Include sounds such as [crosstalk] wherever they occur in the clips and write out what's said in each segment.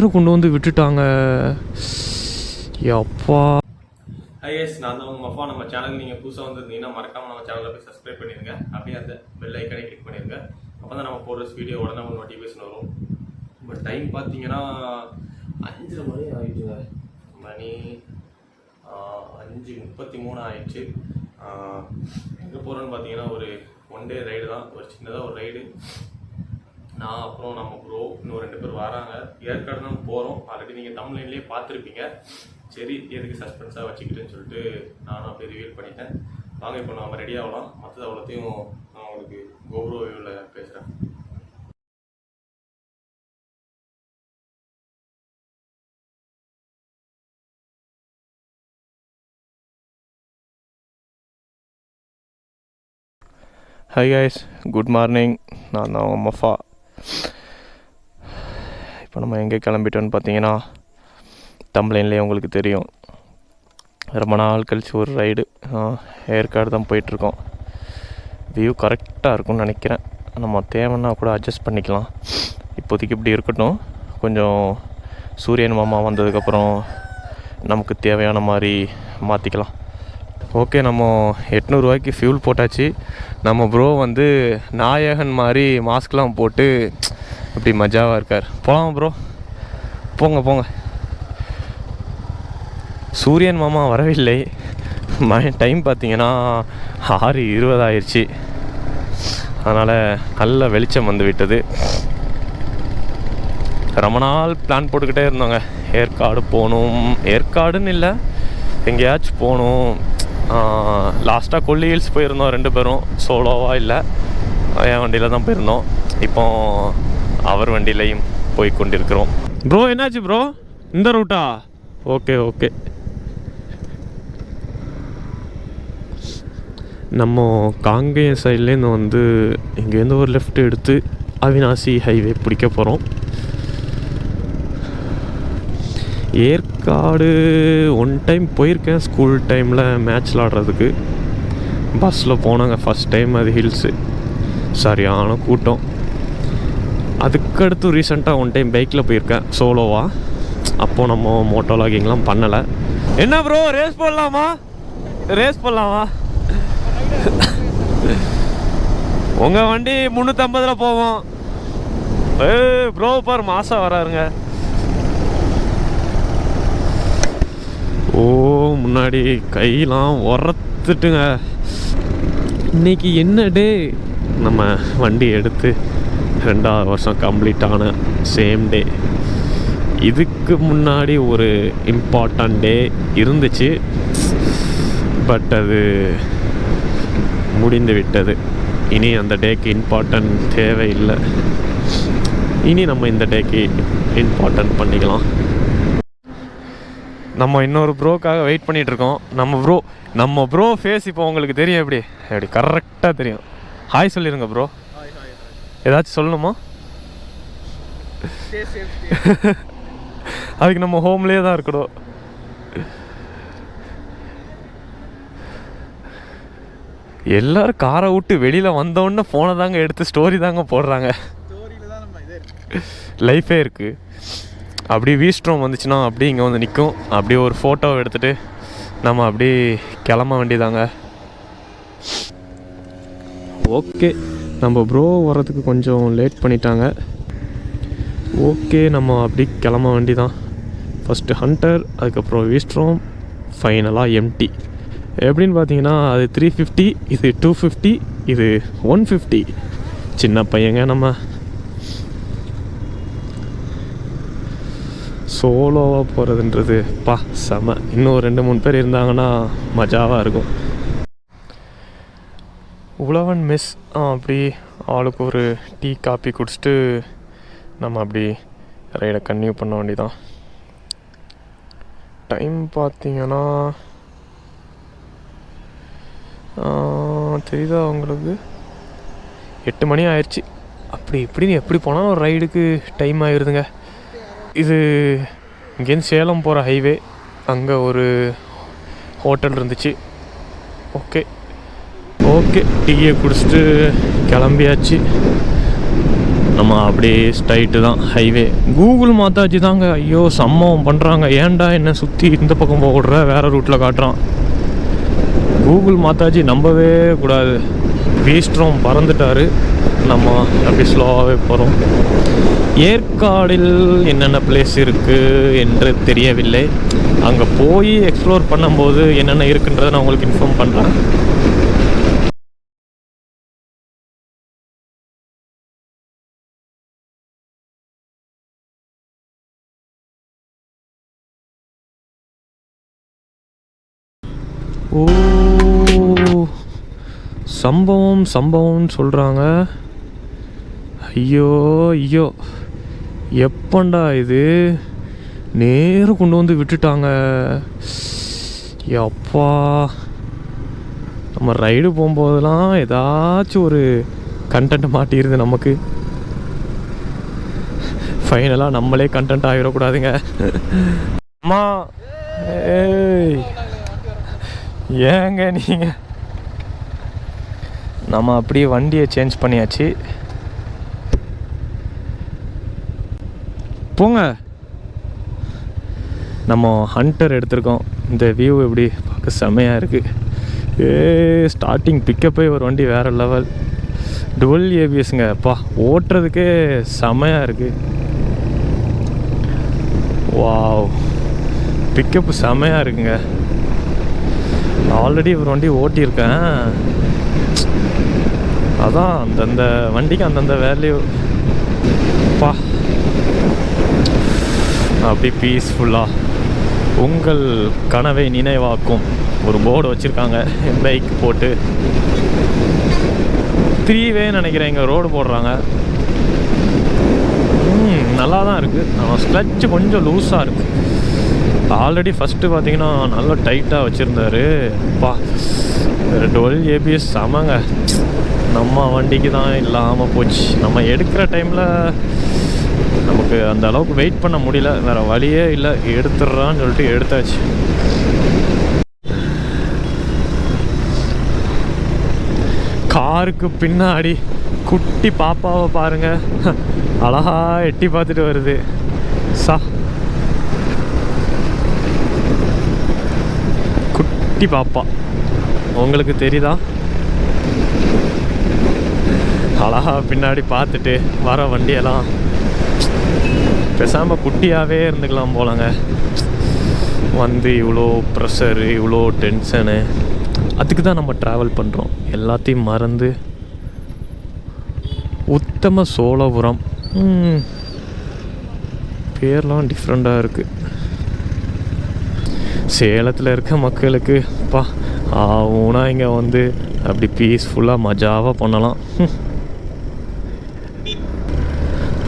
நேரம் கொண்டு வந்து விட்டுட்டாங்க. அப்பா. ஐஎஸ் நான் தான் உங்கள் மஃபா. நம்ம சேனல் நீங்கள் புதுசாக வந்திருந்தீங்கன்னா மறக்காமல் நம்ம சேனலில் போய் சப்ஸ்கிரைப் பண்ணிடுங்க. அப்படியே அந்த பெல் ஐக்கனை கிளிக் பண்ணிடுங்க. அப்போ தான் நம்ம போடுற வீடியோ உடனே ஒரு நோட்டிஃபிகேஷன் வரும். இப்போ டைம் பார்த்தீங்கன்னா அஞ்சரை மணி ஆயிடுச்சுங்க. மணி அஞ்சு முப்பத்தி மூணு ஆயிடுச்சு. எங்கே போகிறோன்னு பார்த்தீங்கன்னா ஒரு ஒன் டே ரைடு தான். ஒரு சின்னதாக ஒரு ரைடு நான் அப்புறம் நம்ம ப்ரோ இன்னும் ரெண்டு பேர் வராங்க. ஏற்காடு தான் போகிறோம் ஆல்ரெடி நீங்கள் தமிழ்லேயே பார்த்துருப்பீங்க. சரி எதுக்கு சஸ்பென்ஸாக வச்சுக்கிட்டுன்னு சொல்லிட்டு நானும் அப்படியே ரிவீல் பண்ணிட்டேன். வாங்க இப்போ நம்ம ரெடி ஆகலாம். மற்றது அவ்வளோத்தையும் நான் உங்களுக்கு கௌரவ வியூவில் பேசுகிறேன் ஹை கைஸ் குட் மார்னிங் நான் தான் உங்கள் மஃபா. இப்போ நம்ம எங்கே கிளம்பிட்டோன்னு பார்த்தீங்கன்னா தம்ப்ளைன்லேயே உங்களுக்கு தெரியும். ரொம்ப நாள் கழிச்சு ஒரு ரைடு ஏற்காடு தான் போயிட்டுருக்கோம். வியூ கரெக்டாக இருக்கும்னு நினைக்கிறேன். நம்ம தேவைன்னா கூட அட்ஜஸ்ட் பண்ணிக்கலாம். இப்போதைக்கு இப்படி இருக்கட்டும். கொஞ்சம் சூரியன் மாமா வந்ததுக்கப்புறம் நமக்கு தேவையான மாதிரி மாற்றிக்கலாம் ஓகே நம்ம எட்நூறுவாய்க்கு ஃபியூல் போட்டாச்சு. நம்ம ப்ரோ வந்து நாயகன் மாதிரி மாஸ்க்லாம் போட்டு இப்படி மஜாவாக இருக்கார். போகலாம் ப்ரோ போங்க போங்க. சூரியன் மாமா வரவில்லை. மணி டைம் பார்த்தீங்கன்னா ஆறு இருபது ஆயிடுச்சு அதனால் நல்ல வெளிச்சம் வந்து விட்டது. ரொம்ப நாள் பிளான் போட்டுக்கிட்டே இருந்தோங்க. ஏற்காடு போகணும். ஏற்காடுன்னு இல்லை எங்கேயாச்சும் போகணும். லாஸ்ட்டாக கொல்லி ஹில்ஸ் போயிருந்தோம் ரெண்டு பேரும். சோலோவாக இல்லை. என் வண்டியில் தான் போயிருந்தோம். இப்போ அவர் வண்டியிலையும் போய் கொண்டிருக்கிறோம். ப்ரோ என்னாச்சு ப்ரோ இந்த ரூட்டா ஓகே ஓகே நம்ம காங்கேயம் சைட்லேருந்து வந்து இங்கேருந்து ஒரு லெஃப்ட் எடுத்து அவினாசி ஹைவே பிடிக்க போகிறோம் ஏற்காடு ஒன் டைம் போயிருக்கேன் ஸ்கூல் டைமில் மேட்ச் விளாடுறதுக்கு. பஸ்ஸில் போனாங்க ஃபஸ்ட் டைம் அது ஹில்ஸு சரியான கூட்டம். அதுக்கடுத்து ரீசெண்டாக ஒன் டைம் பைக்கில் போயிருக்கேன் சோலோவாக அப்போது நம்ம மோட்டோ லாகிங்லாம் பண்ணலை. என்ன ப்ரோ ரேஸ் போடலாமா? ரேஸ் போடலாமா? உங்கள் வண்டி முந்நூற்றம்பதில் போவோம் ஏ ப்ரோ பார் மாதம் வராருங்க. ஓ முன்னாடி கையெல்லாம் உரத்துட்டுங்க. இன்னைக்கு என்ன டே? நம்ம வண்டி எடுத்து ரெண்டாவது வருஷம் கம்ப்ளீட் ஆன சேம் டே இதுக்கு முன்னாடி ஒரு இம்பார்ட்டண்ட் டே இருந்துச்சு. பட் அது முடிந்து விட்டது. இனி அந்த டேக்கு இம்பார்ட்டன்ட் தேவையில்லை. இனி நம்ம இந்த டேக்கு இம்பார்ட்டன்ட் பண்ணிக்கலாம். நம்ம இன்னொரு ப்ரோக்காக வெயிட் பண்ணிட்டு இருக்கோம் நம்ம ப்ரோ நம்ம ப்ரோ ஃபேஸ் இப்போ உங்களுக்கு தெரியும் எப்படி? எப்படி? கரெக்டாக தெரியும். ஹாய் சொல்லிடுங்க ப்ரோ ஏதாச்சும் சொல்லணுமா? [laughs] அதுக்கு நம்ம ஹோம்லேயே தான் இருக்கணும். எல்லாரும் காரை விட்டு வெளியில் வந்தோடனே ஃபோனை தாங்க எடுத்து ஸ்டோரி தாங்க போடுறாங்க. லைஃபே இருக்குது அப்படியே வீஸ்ட்ரோம் வந்துச்சுன்னா அப்படியே இங்கே வந்து நிற்கும் அப்படியே ஒரு ஃபோட்டோ எடுத்துகிட்டு நம்ம அப்படியே கிளம்ப வேண்டியதாங்க. ஓகே நம்ம ப்ரோ வர்றதுக்கு கொஞ்சம் லேட் பண்ணிட்டாங்க. ஓகே நம்ம அப்படி கிளம்ப வேண்டிதான். ஃபஸ்ட்டு ஹண்டர் அதுக்கப்புறம் வீஸ்ட்ரோம் ஃபைனலாக எம்டி எப்படின்னு பார்த்தீங்கன்னா அது த்ரீ ஃபிஃப்டி இது டூ ஃபிஃப்டி இது ஒன் ஃபிஃப்டி சின்ன பையங்க நம்ம. சோலோவாக போகிறதுன்றது பா செம. இன்னும் ரெண்டு மூணு பேர் இருந்தாங்கன்னா மஜாவாக இருக்கும். உழவன் மெஸ் அப்படி ஆளுக்கு ஒரு டீ காப்பி குடிச்சிட்டு நம்ம அப்படி ரைடை கன்டினியூ பண்ண வேண்டியதான் டைம் பார்த்தீங்கன்னா தெரியுதா உங்களுக்கு? எட்டு மணி ஆயிடுச்சு அப்படி இப்படின்னு எப்படி போனாலும் ஒரு ரைடுக்கு டைம் ஆயிடுதுங்க இது இங்கேருந்து சேலம் போகிற ஹைவே அங்கே ஒரு ஹோட்டல் இருந்துச்சு. ஓகே. ஓகே. டீயை குடிச்சிட்டு கிளம்பியாச்சு. நம்ம அப்படியே ஸ்ட்ரைட்டு தான் ஹைவே. கூகுள் மாத்தாச்சு தாங்க. ஐயோ சம்பவம் பண்ணுறாங்க ஏன்டா என்ன சுற்றி இந்த பக்கம் போக விடுற வேறு ரூட்டில் காட்டுறான். கூகுள் மாத்தாஜி நம்பவே கூடாது. வீஸ்ட்ரோம் பறந்துட்டாரு. நம்ம அப்படி ஸ்லோவாகவே போகிறோம் ஏற்காடில் என்னென்ன பிளேஸ் இருக்குது என்று தெரியவில்லை. அங்கே போய் எக்ஸ்ப்ளோர் பண்ணும்போது என்னென்ன இருக்குன்றதை நான் உங்களுக்கு இன்ஃபார்ம் பண்ணுறேன் சம்பவம் சம்பவம்னு சொல்கிறாங்க ஐயோ ஐயோ. எப்பண்டா இது? நேரம் கொண்டு வந்து விட்டுட்டாங்க. எப்பா நம்ம ரைடு போகும்போதெல்லாம் ஏதாச்சும் ஒரு கண்டென்ட் மாட்டிடுது நமக்கு. ஃபைனலாக நம்மளே கண்டென்ட் ஆகிடக்கூடாதுங்க அம்மா. ஏய். ஏங்க நீங்கள் நம்ம அப்படியே வண்டியை சேஞ்ச் பண்ணியாச்சு. போங்க. நம்ம ஹண்டர் எடுத்திருக்கோம். இந்த வியூ எப்படி பார்க்க செமையாக இருக்குது ஏ ஸ்டார்டிங் பிக்கப்பே ஒரு வண்டி வேறு லெவல் டுவெல் ஏபிஎஸ்ங்க அப்பா ஓட்டுறதுக்கே செமையாக இருக்குது வாவ் பிக்கப்பு செமையாக இருக்குங்க. ஆல்ரெடி ஒரு வண்டி ஓட்டியிருக்கேன். அதான் அந்தந்த வண்டிக்கு அந்தந்த வேல்யூ பா. அப்படி பீஸ்ஃபுல்லாக உங்கள் கனவை நினைவாக்கும். ஒரு போர்டு வச்சுருக்காங்க. பைக் போட்டு. த்ரீவே நினைக்கிறேன். இங்கே ரோடு போடுறாங்க. நல்லா தான் இருக்குது நம்ம ஸ்க்ளச்சு கொஞ்சம் லூஸாக இருக்குது ஆல்ரெடி ஃபஸ்ட்டு பார்த்தீங்கன்னா நல்லா டைட்டாக வச்சுருந்தாரு. பா. டுவெல் ஏபிஎஸ் செமங்க. நம்ம வண்டிக்கு தான் இல்லாமல் போச்சு. நம்ம எடுக்கிற டைமில் நமக்கு அந்த அளவுக்கு வெயிட் பண்ண முடியல. வேறு வழியே இல்லை. எடுத்துடுறான்னு சொல்லிட்டு எடுத்தாச்சு. காருக்கு பின்னாடி குட்டி பாப்பாவை பாருங்க. அழகா எட்டி பார்த்துட்டு வருது. சா. குட்டி பாப்பா. உங்களுக்கு தெரியுதா? அழகா பின்னாடி பார்த்துட்டு வர வண்டியெல்லாம். பேசாமல் குட்டியாகவே இருந்துக்கலாம் போலங்க. வந்து இவ்வளோ ப்ரெஷரு இவ்வளோ டென்ஷனு அதுக்கு தான் நம்ம ட்ராவல் பண்ணுறோம் எல்லாத்தையும் மறந்து. உத்தம சோழபுரம். பேர்லாம் டிஃப்ரெண்ட்டாக இருக்குது சேலத்தில் இருக்க மக்களுக்கு பா ஆவுனா இங்கே வந்து அப்படி பீஸ்ஃபுல்லாக மஜாவாக பண்ணலாம்.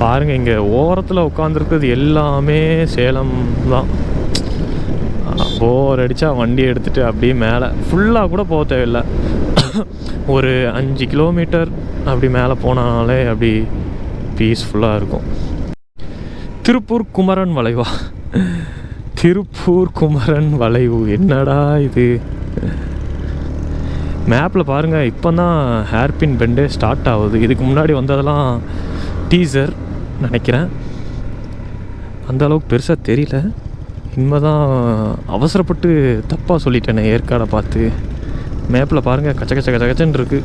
பாருங்கள் இங்கே ஓரத்தில் உட்காந்துருக்கிறது எல்லாமே சேலம் தான். போர் அடித்தா வண்டி எடுத்துகிட்டு அப்படியே மேலே. ஃபுல்லாக கூட போக தேவையில்லை. ஒரு அஞ்சு கிலோமீட்டர் அப்படி மேலே போனாலே அப்படி பீஸ்ஃபுல்லாக இருக்கும். திருப்பூர் குமரன் வளைவா. திருப்பூர் குமரன் வளைவு. என்னடா இது? மேப்பில் பாருங்கள் இப்போ தான் ஹேர்பின் பெண்டே ஸ்டார்ட் ஆகுது. இதுக்கு முன்னாடி வந்ததெல்லாம் டீசர் நினைக்கிறேன். அந்த அளவுக்கு பெருசாக தெரியல. இனிமே தான் அவசரப்பட்டு தப்பாக சொல்லிட்டேனே ஏற்காடை பார்த்து. மேப்பில் பாருங்கள் கச்ச கச்ச கச்ச கச்சன்னு இருக்கு.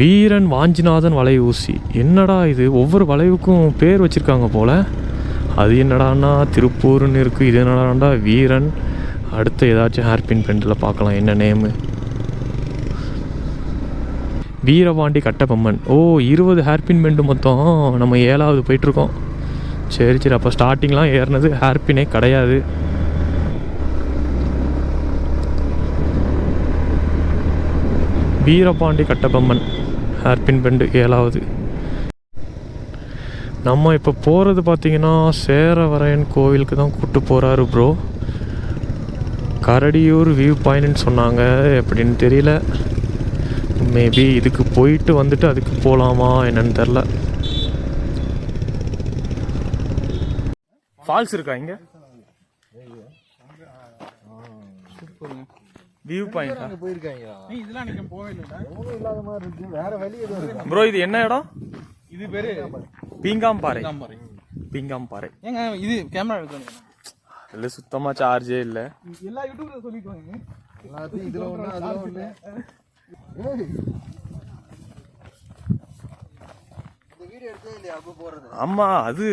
வீரன் வாஞ்சிநாதன் வளைவு ஊசி. என்னடா இது? ஒவ்வொரு வளைவுக்கும் பேர் வச்சுருக்காங்க போல். அது என்னடான்னா திருப்பூர்னு இருக்குது இது என்னடாண்டா வீரன் அடுத்து ஏதாச்சும் ஹேர்பின் பெண்டில் பார்க்கலாம். என்ன நேமு? வீரபாண்டி கட்டபொம்மன். ஓ இருபது ஹேர்பின் பெண்டு மொத்தம். நம்ம ஏழாவது போயிட்டுருக்கோம். சரி சரி. அப்போ ஸ்டார்டிங்லாம் ஏறினது ஹேர்பினே கிடையாது. வீரபாண்டி கட்டபொம்மன். ஹேர்பின் பெண்டு ஏழாவது. நம்ம இப்போ போகிறது பார்த்தீங்கன்னா சேரவரையன் கோவிலுக்கு தான் கூப்பிட்டு போகிறாரு ப்ரோ கரடியூர் வியூ பாயிண்ட்னு சொன்னாங்க. எப்படின்னு தெரியல. மேபி இதுக்கு போயிட்டு வந்துட்டு அதுக்கு போகலாமா என்னன்னு தெரில ஃபால்ஸ் இருக்கா இங்க? வியூ பாயிண்ட் அங்க போயிருக்காங்க இதெல்லாம் நீங்க போவே இல்லைடா. ஒன்றும் இல்லாத மாதிரி இருக்கு. வேற வழி எதுவும் இருக்கு ப்ரோ இது என்ன இடம்? இது பேரு பீங்காம் பாறை பீங்காம் பாறை ஏங்க இது கேமரா எடுக்கணும் இல்லை சுத்தமாக சார்ஜே இல்லை. எல்லா யூடியூப்ல சொல்லிட்டு வாங்க. எல்லாத்தையும் இதுல ஒண்ணு அதுல ஒண்ணு. ஏய். இந்த வீடியோ எடுத்தே இல்லையா அப்போ போறது ஆமா அது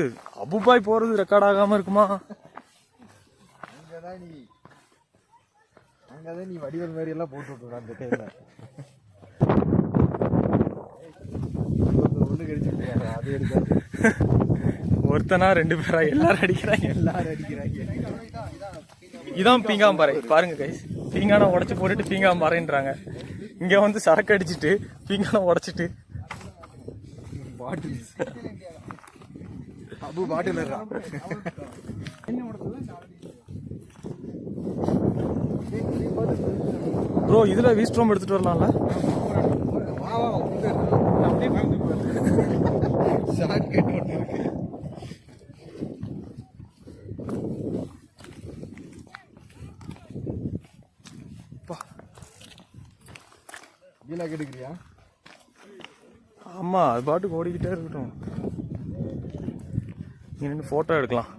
அபுபாய் போறது ரெக்கார்ட் ஆகாம இருக்குமா? அங்கதான் நீ அங்கதான் நீ வடிவல் மாதிரி எல்லாம் போட்டு விட்டுருக்க அந்த டைம்ல ஒண்ணு கடிச்சு அது எடுக்காது ஒருத்தனா ரெண்டு பேரா எல்லாரும் அடிக்கிறாங்க. எல்லாரும் அடிக்கிறாங்க இதான் பீங்காம் பாறை பாருங்க கைஸ் பீங்கான உடைச்சு போட்டுட்டு பீங்காம் பாறைன்றாங்க இங்க வந்து சரக்கு அடிச்சிட்டு பீங்கான உடைச்சிட்டு. பாட்டில் அபு பாட்டில் ப்ரோ இதுல வீஸ்ட்ரோம் எடுத்துட்டு வரலாம்ல? ஷார்ட் கட் ஒன்று இருக்கு. கீழே கெடுக்கிறியா ஆமா அது பாட்டுக்கு ஓடிக்கிட்டே இருக்கட்டும். நீ நின்று போட்டோ எடுக்கலாம்.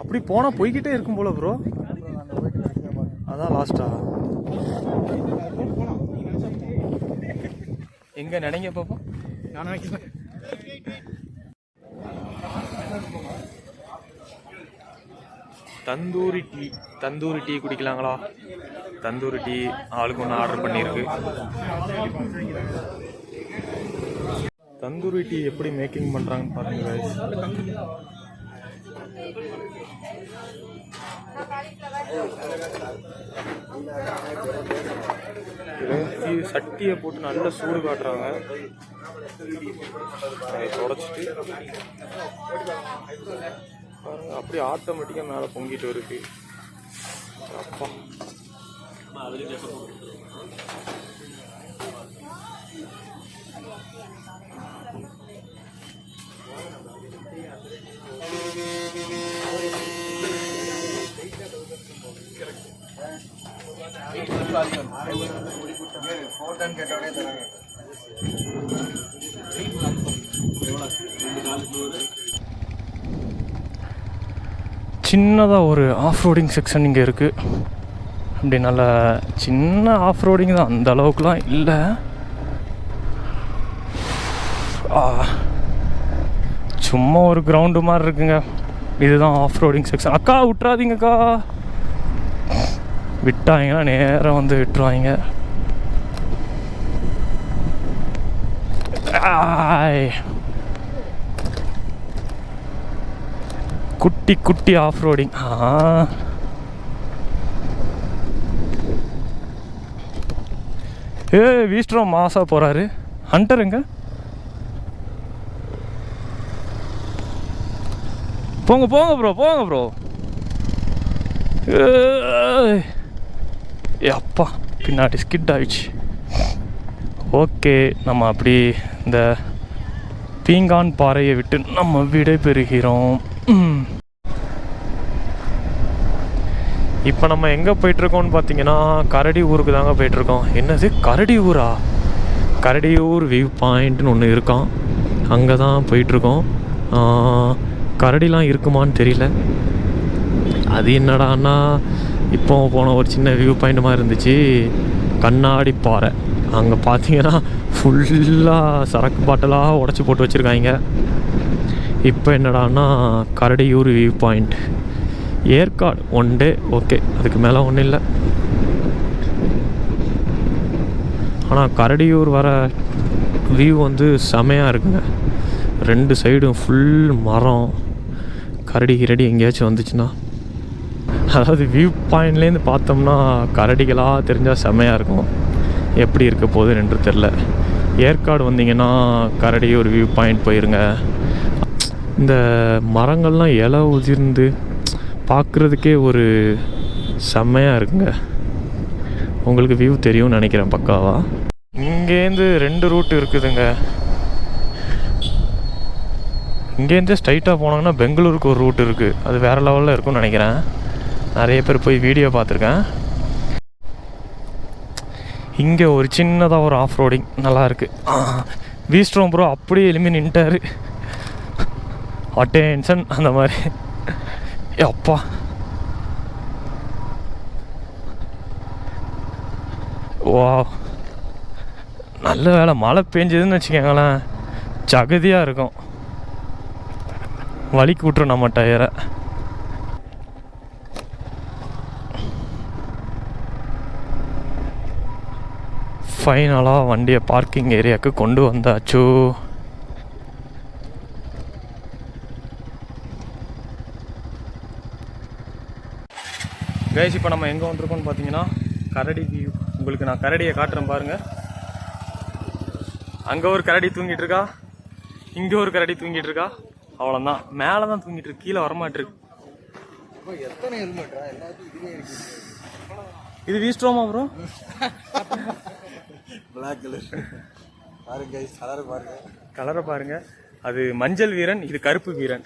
அப்படி போனா போய்கிட்டே இருக்கும் போல ப்ரோ அதான் லாஸ்டா எங்க நினைங்க பாப்போம். நான் நினைக்கிறேன். தந்தூரி டீ தந்தூரி டீ குடிக்கலாங்களா? தந்தூரி டீ ஆளுக்கு ஒன்று ஆர்டர் பண்ணியிருக்கு. தந்தூரி டீ எப்படி மேக்கிங் பண்ணுறாங்கன்னு பாருங்க சட்டியை போட்டு நல்ல சூடு காட்டுறாங்க. அதை தொடச்சிட்டு பாருங்க அப்படியே ஆட்டோமேட்டிக்காக மேலே பொங்கிட்டு வருது அப்பா. ஃபோட்டோன்னு கேட்டோடனே தராங்க சின்னதாக ஒரு ஆஃப் ரோடிங் செக்ஷன் இங்கே இருக்குது அப்படி நல்ல சின்ன ஆஃப் ரோடிங் தான். அந்த அளவுக்குலாம் இல்லை. சும்மா ஒரு கிரவுண்டு மாதிரி இருக்குங்க. இதுதான் ஆஃப் ரோடிங் செக்ஷன் அக்கா விட்றாதீங்கக்கா விட்டாங்கன்னா நேராக வந்து விட்டுருவாங்க. ஆய். குட்டி குட்டி ஆஃப் ரோடிங் ஏ வீஸ்ட்ரோ மாசா போகிறாரு ஹண்டருங்க போங்க போங்க ப்ரோ போங்க ப்ரோ அப்பா பின்னாடி ஸ்கிட் ஆயிடுச்சு. ஓகே நம்ம அப்படி இந்த பீங்கான் பாறையை விட்டு நம்ம விடை பெறுகிறோம் இப்போ நம்ம எங்கே போயிட்டுருக்கோம்னு பார்த்தீங்கன்னா கரடி ஊருக்கு தாங்க போயிட்டுருக்கோம். என்னது கரடி ஊரா? கரடியூர் வியூ பாயிண்ட்னு ஒன்று இருக்கான் அங்கே தான் போயிட்டுருக்கோம். கரடிலாம் இருக்குமான்னு தெரியல. அது என்னடான்னா இப்போ போன ஒரு சின்ன வியூ பாயிண்ட் மாதிரி இருந்துச்சு. கண்ணாடி பாறை. அங்கே பார்த்தீங்கன்னா ஃபுல்லாக சரக்கு பாட்டலாக உடச்சி போட்டு வச்சுருக்காங்க. இப்போ என்னடான்னா Karadiyur view point Yercaud one day okay அதுக்கு மேலே ஒன்றும் இல்லை. ஆனால் கரடியூர் வர வியூ வந்து செமையாக இருக்குங்க. ரெண்டு சைடும் ஃபுல் மரம். கரடி கிரடி எங்கேயாச்சும் வந்துச்சுன்னா. அதாவது வியூ பாயிண்ட்லேருந்து பார்த்தோம்னா கரடிகளாக தெரிஞ்சால் செமையாக இருக்கும். எப்படி இருக்க போகுதுன்னு என்று தெரில ஏற்காடு வந்தீங்கன்னா கரடியூர் வியூ பாயிண்ட் போயிருங்க. இந்த மரங்கள்லாம் இலை உதிர்ந்து பார்க்குறதுக்கே ஒரு செம்மையாக இருக்குங்க. உங்களுக்கு வியூ தெரியும்னு நினைக்கிறேன் பக்காவா. இங்கேருந்து ரெண்டு ரூட் இருக்குதுங்க. இங்கேருந்து ஸ்ட்ரைட்டாக போனாங்கன்னா பெங்களூருக்கு ஒரு ரூட் இருக்குது அது வேறு லெவலில் இருக்கும்னு நினைக்கிறேன். நிறைய பேர் போய் வீடியோ பார்த்துருக்கேன். இங்கே ஒரு சின்னதாக ஒரு ஆஃப் ரோடிங் நல்லா இருக்கு. வீஸ்ட்ரோம் ப்ரோ அப்படியே எலும்பி நின்ட்டார். அட்டென்ஷன் அந்த மாதிரி. எப்பா அப்பா வா நல்ல வேலை மழை பெஞ்சதுன்னு வச்சுக்கோங்களேன். ஜகதியாக இருக்கும். வலிக்கு விட்டுரும் நம்ம டயரை. ஃபைனலாக வண்டியை பார்க்கிங் ஏரியாவுக்கு கொண்டு வந்தாச்சு. கைஸ் இப்போ நம்ம எங்கே வந்திருக்கோம்னு பார்த்தீங்கன்னா கரடி வியூ உங்களுக்கு நான் கரடியை காட்டுறேன் பாருங்க. அங்கே ஒரு கரடி தூங்கிட்டு இருக்கா? இங்கே ஒரு கரடி தூங்கிட்டு இருக்கா? அவ்வளோதான் மேலே தான் தூங்கிட்டு இருக்கு. கீழே வரமாட்டிருக்கு. இது வீஸ்ட்ரோமா ப்ரோ பிளாக் கலர் பாருங்க கலர் பாருங்க. கலரை பாருங்க. அது மஞ்சள் வீரன் இது கருப்பு வீரன்.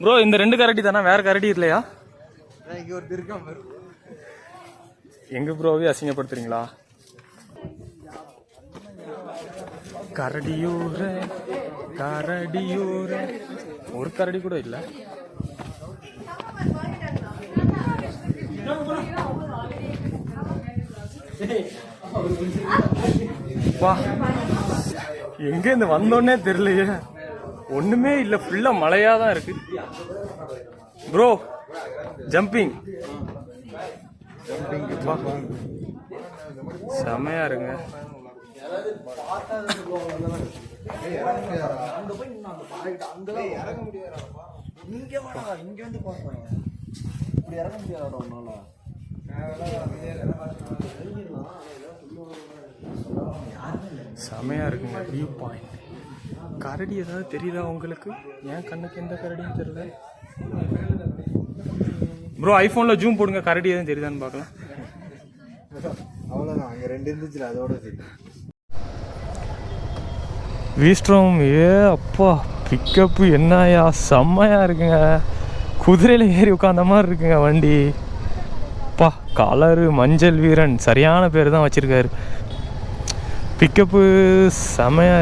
ப்ரோ இந்த ரெண்டு கரடி தானே? வேற கரடி இல்லையா? இங்க ஒருத்தர் இருக்கான் எங்க ப்ரோவே அசிங்கப்படுத்துறீங்களா? கரடியூர கரடியூர. ஒரு கரடி கூட இல்ல. வா. எங்க இருந்து வந்தோன்னே தெரியலையே. ஒண்ணுமே இல்ல ஃபுல்லா மழையா தான் இருக்கு. Bro jumping. செமையா இருங்க இங்க வாடா இங்க வந்து பாருங்க இப்படி இறங்க முடியாதா உன்னால செமையா இருக்குங்க. வியூ பாயிண்ட் கரடி ஏதாவது தெரியுதா உங்களுக்கு? ஏன் கண்ணுக்கு எந்த கரடியும் தெரியல? ப்ரோ ஐஃபோனில் ஜூம் போடுங்க கரடி எதுவும் தெரியுதான்னு பார்க்கலாம். அவ்வளவுதான் அங்க ரெண்டு இருந்துச்சுல அதோட சரி. வீஸ்ட்ரோம் ஏ அப்பா பிக்கப்பு என்னயா செம்மையா இருக்குங்க. குதிரையில் ஏறி உட்காந்த மாதிரி இருக்குங்க வண்டி. அப்பா கலரு மஞ்சள் வீரன் சரியான பேர் தான் வச்சிருக்காரு. பிக்கப்பு செமையா.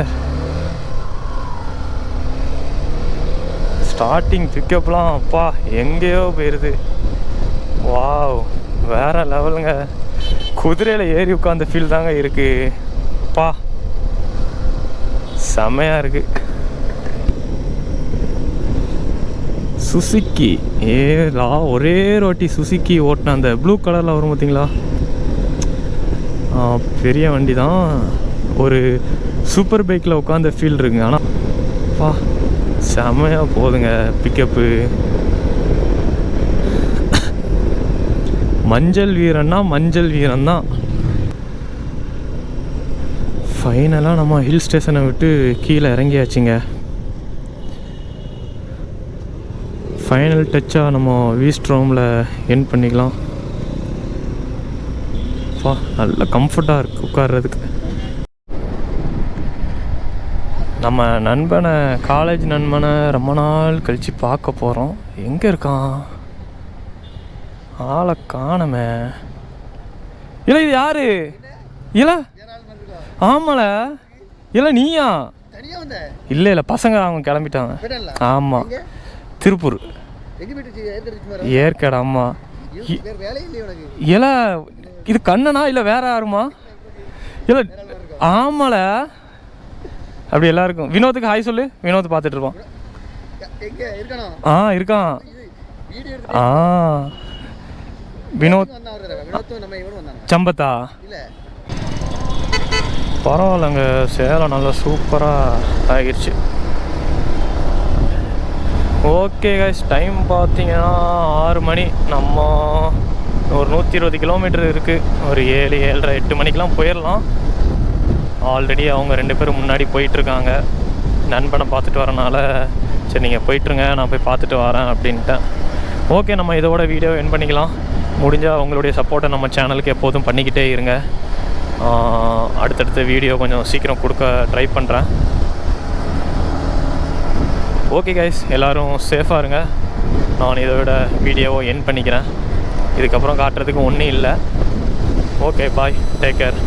ஸ்டார்டிங் பிக்கப்லாம் அப்பா எங்கேயோ போயிடுது வாவ் வேற லெவலுங்க. குதிரையில் ஏறி உட்காந்த ஃபீல் தாங்க இருக்கு. பா செமையாக இருக்கு. சுசுக்கி ஏ ஒரே ரோட்டி சுசுக்கி ஓட்டின அந்த ப்ளூ கலரில் வரும் பார்த்தீங்களா பெரிய வண்டி தான் ஒரு சூப்பர் பைக்கில் உட்காந்த ஃபீல் இருக்குங்க. ஆனால் பா செமையாக போதுங்க பிக்கப்பு மஞ்சள் வீரன்னா மஞ்சள் வீரன் தான் ஃபைனலாக நம்ம ஹில் ஸ்டேஷனை விட்டு கீழே இறங்கியாச்சுங்க. ஃபைனல் டச்சாக நம்ம வீஸ்ட்ரோமில் என் பண்ணிக்கலாம். பா நல்ல கம்ஃபர்ட்டாக இருக்குது உட்கார்றதுக்கு. நம்ம நண்பனை காலேஜ் நண்பனை ரொம்ப நாள் கழித்து பார்க்க போகிறோம் எங்கே இருக்கான்? ஆளை காணமே. இல்லை இது யாரு? இல்லை ஆமால. இல்லை நீயா? இல்லை இல்லை பசங்க அவங்க கிளம்பிட்டாங்க. ஆமாம் திருப்பூர். ஏற்காடு ஆமா. இ- வேற வேலையே இல்லையே உனக்கு. இல்ல இது கண்ணனா இல்லை வேற யாருமா? இல்லை ஆமால. அப்படி எல்லாருக்கும். வினோத்துக்கு ஹாய் சொல்லு. வினோத் பார்த்துட்டு இருப்பான். ஆ இருக்கான். ஆ. வினோத் சம்பத்தா? பரவாயில்லைங்க. சேலம் நல்லா சூப்பராக ஆகிருச்சு. ஓகே கைஸ் டைம் பார்த்தீங்கன்னா ஆறு மணி. நம்ம ஒரு நூற்றி இருபது கிலோமீட்டர் இருக்குது ஒரு ஏழு ஏழரை எட்டு மணிக்கெலாம் போயிடலாம். ஆல்ரெடி அவங்க ரெண்டு பேரும் முன்னாடி போயிட்டுருக்காங்க. நண்பனை பார்த்துட்டு வரனால சரி நீங்கள் போயிட்டுருங்க நான் போய் பார்த்துட்டு வரேன் அப்படின்ட்டேன். ஓகே நம்ம இதோட வீடியோ என் பண்ணிக்கலாம். முடிஞ்சால் உங்களுடைய சப்போர்ட்டை நம்ம சேனலுக்கு எப்போதும் பண்ணிக்கிட்டே இருங்க. அடுத்தடுத்த வீடியோ கொஞ்சம் சீக்கிரம் கொடுக்க ட்ரை பண்ணுறேன் ஓகே கைஸ் எல்லோரும் சேஃபாக இருங்க. நான் இதோட வீடியோவை என் பண்ணிக்கிறேன். இதுக்கப்புறம் காட்டுறதுக்கு ஒன்றும் இல்லை. Okay bye take care